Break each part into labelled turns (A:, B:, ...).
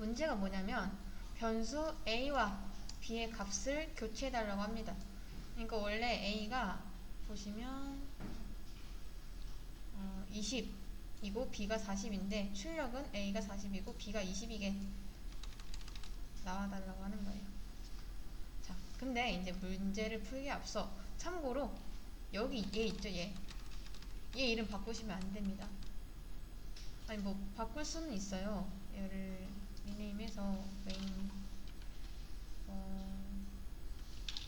A: 문제가 뭐냐면 변수 a와 b의 값을 교체해 달라고 합니다. 그러니까 원래 a가 보시면 어, 20이고 b가 40인데 출력은 a가 40이고 b가 20이게 나와 달라고 하는 거예요. 자, 근데 이제 문제를 풀기에 앞서 참고로 여기 얘 있죠, 얘. 얘 이름 바꾸시면 안 됩니다. 아니 뭐 바꿀 수는 있어요. 얘를 리네임해서 메인 어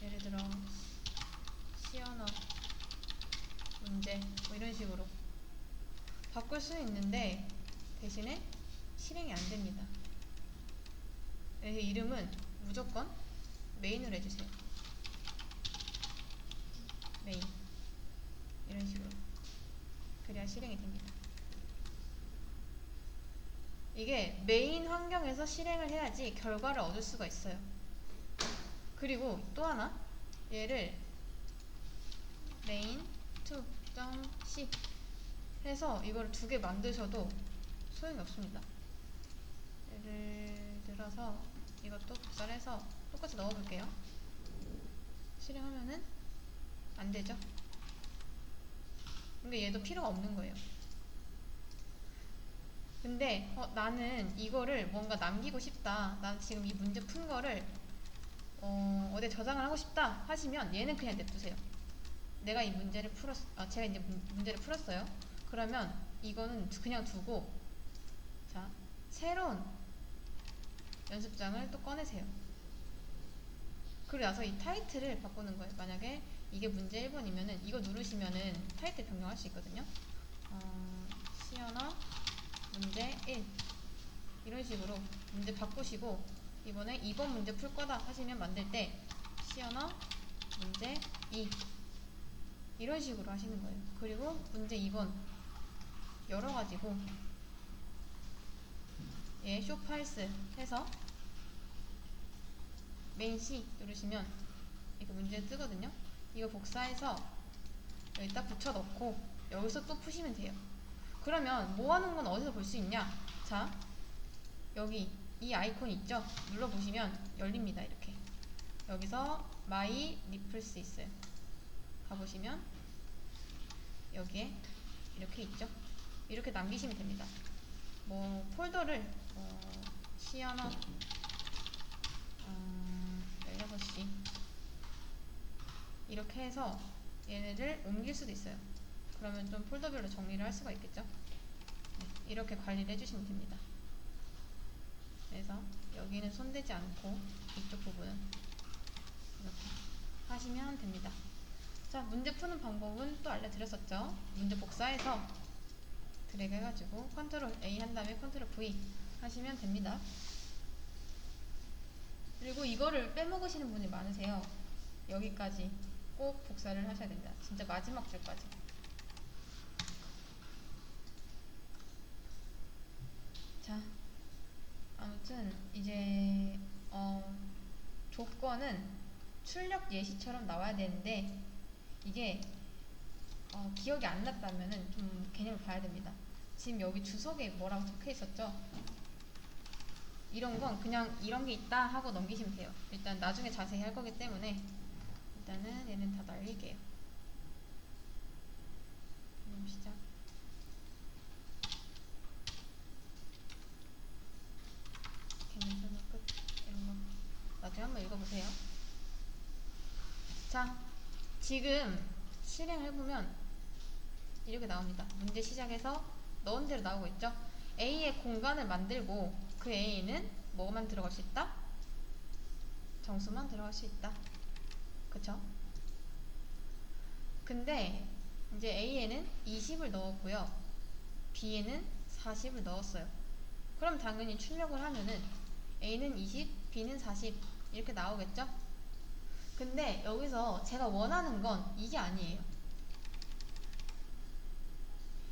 A: 예를 들어 시언어 문제 뭐 이런 식으로 바꿀 수는 있는데 대신에 실행이 안 됩니다. 이름은 무조건 메인으로 해주세요. 메인 이런 식으로 그래야 실행이 됩니다. 이게 메인 환경에서 실행을 해야지 결과를 얻을 수가 있어요. 그리고 또 하나 얘를 main 2.c 해서 이걸 두 개 만드셔도 소용이 없습니다. 예를 들어서 이것도 복사해서 똑같이 넣어볼게요. 실행하면은 안 되죠. 근데 얘도 필요가 없는 거예요. 근데 어, 나는 이거를 뭔가 남기고 싶다. 난 지금 이 문제 푼 거를 어, 어디에 저장을 하고 싶다 하시면 얘는 그냥 냅두세요. 내가 이 문제를 풀었, 아, 제가 이제 문, 문제를 풀었어요. 그러면 이거는 두- 그냥 두고 자 새로운 연습장을 또 꺼내세요. 그리고 나서 이 타이틀을 바꾸는 거예요. 만약에 이게 문제 1번이면은 이거 누르시면은 타이틀 변경할 수 있거든요. 어, 문제 1 이런 식으로 문제 바꾸시고 이번에 2번 문제 풀 거다 하시면 만들 때 시연어 문제 2 이런 식으로 하시는 거예요. 그리고 문제 2번 열어 가지고 예, 쇼 파일스 해서 메인 C 누르시면 이렇게 문제 뜨거든요. 이거 복사해서 여기 딱 붙여 넣고 여기서 또 푸시면 돼요. 그러면 모아놓은 건 어디서 볼 수 있냐? 자, 여기 이 아이콘 있죠? 눌러보시면 열립니다. 이렇게. 여기서 마이 리플스 있어요. 가보시면 여기에 이렇게 있죠? 이렇게 남기시면 됩니다. 뭐 폴더를 어, 시연어 음, 16시 이렇게 해서 얘네를 옮길 수도 있어요. 그러면 좀 폴더별로 정리를 할 수가 있겠죠? 네, 이렇게 관리를 해주시면 됩니다. 그래서 여기는 손대지 않고 이쪽 부분은 이렇게 하시면 됩니다. 자, 문제 푸는 방법은 또 알려드렸었죠? 문제 복사해서 드래그 해가지고 컨트롤 A 한 다음에 컨트롤 V 하시면 됩니다. 그리고 이거를 빼먹으시는 분이 많으세요. 여기까지 꼭 복사를 하셔야 됩니다. 진짜 마지막 줄까지. 자, 아무튼 이제 어, 조건은 출력 예시처럼 나와야 되는데 이게 어, 기억이 안 났다면은 좀 개념을 봐야 됩니다. 지금 여기 주석에 뭐라고 적혀 있었죠? 이런 건 그냥 이런 게 있다 하고 넘기시면 돼요. 일단 나중에 자세히 할 거기 때문에 일단은 얘는 다 날릴게요. 그럼 시작. 괜찮아 끝. 엠마. 나중에 한번 읽어보세요. 자, 지금 실행해보면 이렇게 나옵니다. 문제 시작해서 넣은 대로 나오고 있죠? A의 공간을 만들고 그 A는 뭐만 들어갈 수 있다? 정수만 들어갈 수 있다. 그쵸? 근데 이제 A에는 20을 넣었고요. B에는 40을 넣었어요. 그럼 당연히 출력을 하면은 A는 20, B는 40 이렇게 나오겠죠? 근데 여기서 제가 원하는 건 이게 아니에요.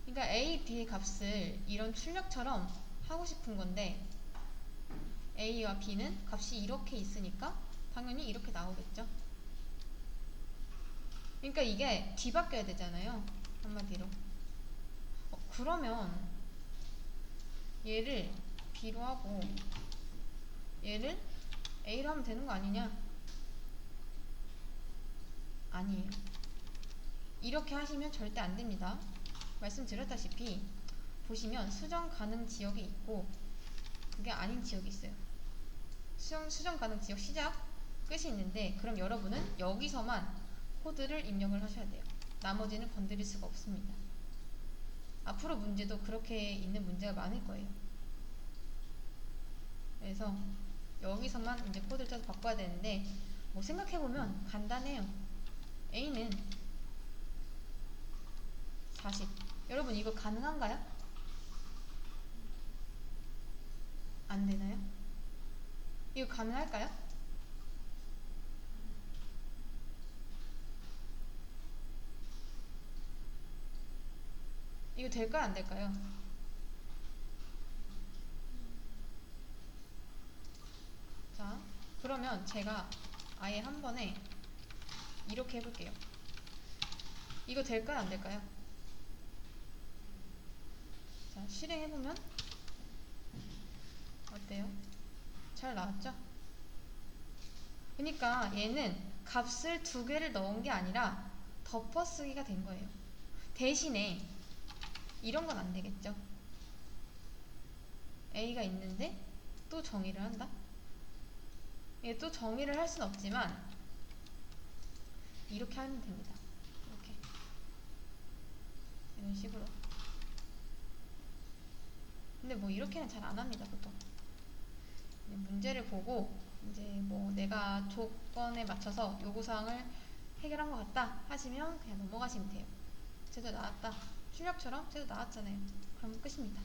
A: 그러니까 A, B의 값을 이런 출력처럼 하고 싶은 건데 A와 B는 값이 이렇게 있으니까 당연히 이렇게 나오겠죠. 그러니까 이게 뒤바뀌어야 되잖아요. 한마디로. 어, 그러면 얘를 B로 하고 얘를 A로 하면 되는 거 아니냐? 아니에요. 이렇게 하시면 절대 안 됩니다. 말씀드렸다시피 보시면 수정 가능 지역이 있고 그게 아닌 지역이 있어요. 수정, 수정 가능 지역 시작 끝이 있는데 그럼 여러분은 여기서만 코드를 입력을 하셔야 돼요. 나머지는 건드릴 수가 없습니다. 앞으로 문제도 그렇게 있는 문제가 많을 거예요. 그래서 여기서만 이제 코드를 짜서 바꿔야 되는데 뭐 생각해보면 간단해요. A는 40. 여러분 이거 가능한가요? 안 되나요? 이거 가능할까요? 이거 될까요? 안 될까요? 자, 그러면 제가 아예 한 번에 이렇게 해볼게요. 이거 될까요? 안 될까요? 자, 실행해보면 어때요? 잘 나왔죠? 그러니까 얘는 값을 두 개를 넣은 게 아니라 덮어쓰기가 된 거예요. 대신에 이런 건 안 되겠죠? A가 있는데 또 정의를 한다? 이게 또 정의를 할 수는 없지만 이렇게 하면 됩니다. 이렇게 이런 식으로. 근데 뭐 이렇게는 잘 안 합니다, 보통. 문제를 보고 이제 뭐 내가 조건에 맞춰서 요구사항을 해결한 것 같다 하시면 그냥 넘어가시면 돼요. 제도 나왔다. 출력처럼 제도 나왔잖아요. 그럼 끝입니다.